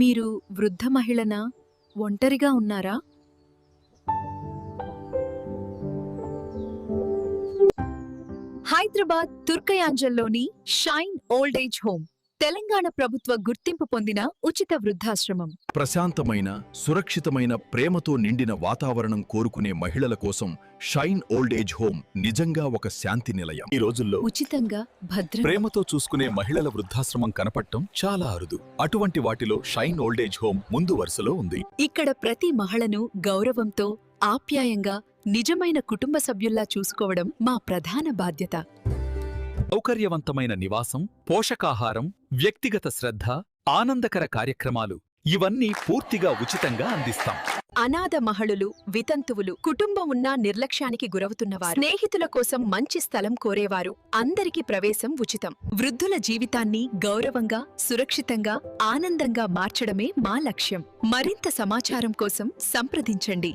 మీరు వృద్ధ మహిళనా? ఒంటరిగా ఉన్నారా? Hyderabad తుర్కయాంజల్లోని Shine old age home. Telangana ప్రభుత్వ గుర్తింపు పొందిన ఉచిత వృద్ధాశ్రమం. ప్రశాంతమైన సురక్షితమైన ప్రేమతో నిండిన వాతావరణం కోరుకునే మహిళల కోసం షైన్ ఓల్డ్ ఏజ్ హోమ్ నిజంగా ఒక శాంతి నిలయం. ఈ రోజుల్లో ఉచితంగా భద్ర ప్రేమతో చూసుకునే మహిళల వృద్ధాశ్రమం కనపడటం చాలా అరుదు. అటువంటి వాటిలో షైన్ ఓల్డేజ్ హోమ్ ముందు వరుసలో ఉంది. ఇక్కడ ప్రతి మహిళను గౌరవంతో ఆప్యాయంగా నిజమైన కుటుంబ సభ్యుల్లా చూసుకోవడం మా ప్రధాన బాధ్యత. సౌకర్యవంతమైన నివాసం పోషకాహారం వ్యక్తిగత శ్రద్ధ ఆనందకర కార్యక్రమాలు ఇవన్నీ పూర్తిగా ఉచితంగా అందిస్తాం. అనాథ మహళులు వితంతువులు కుటుంబం ఉన్నా నిర్లక్ష్యానికి గురవుతున్నవారు. స్నేహితుల కోసం మంచి స్థలం కోరేవారు. అందరికీ ప్రవేశం ఉచితం. వృద్ధుల జీవితాన్ని గౌరవంగా సురక్షితంగా ఆనందంగా మార్చడమే మా లక్ష్యం. మరింత సమాచారం కోసం సంప్రదించండి.